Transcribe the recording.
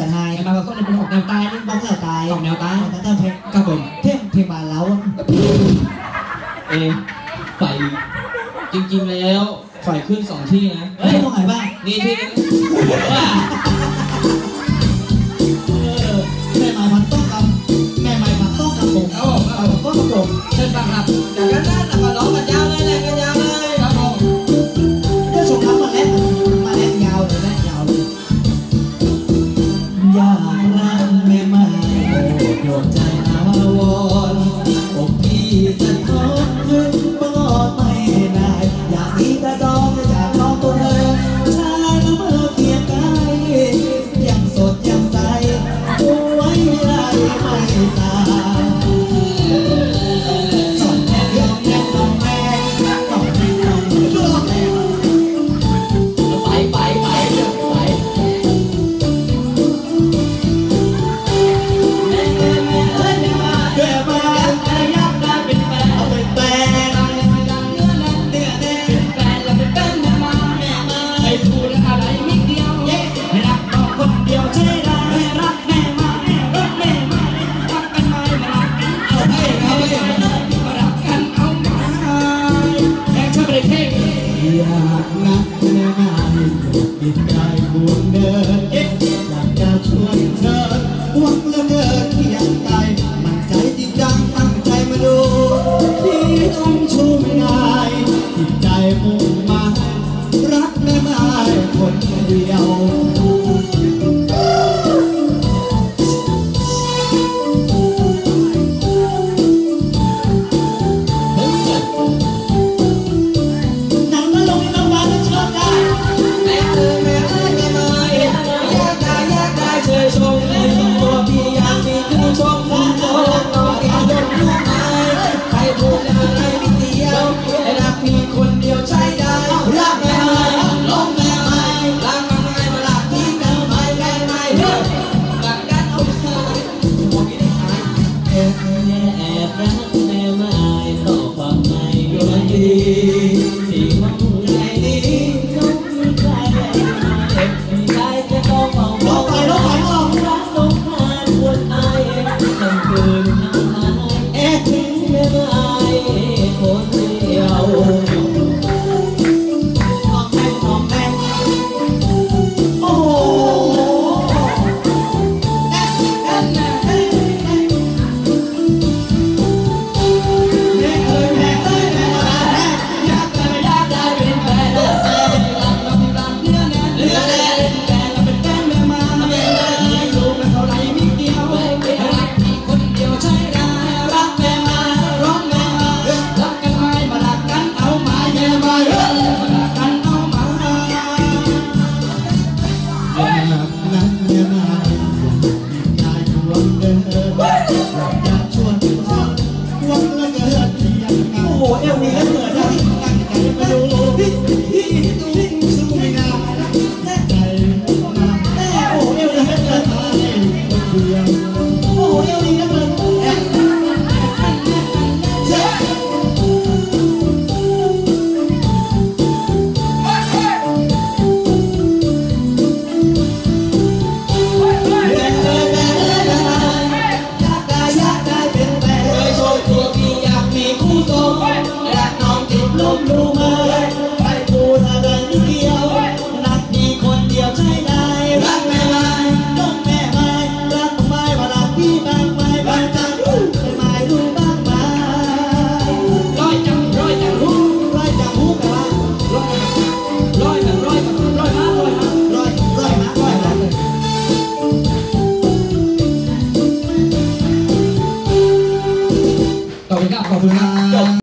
จะนายมาบางคนเป็นออกแนวตายนี่บางแนวตายออกแนวตายแต่ถ้าเพลงครับผมเพลงเพลงบาแล้วเอไปจริงๆแล้วฝ่ายขึ้นสองที่นะเฮ้ยตรงไหนบ้างนี่ที่ว่า โปรดใจอาวร รักแม่มายก็ความในก็ดีที่มองไงนี้น้องมีใครได้มมีใครจะต้องมองน้องไปน้องไปน้องรักต้งหาคนอายทั้งคืนทั้งหายแอบทิ้งแม่ไม่อ Woo!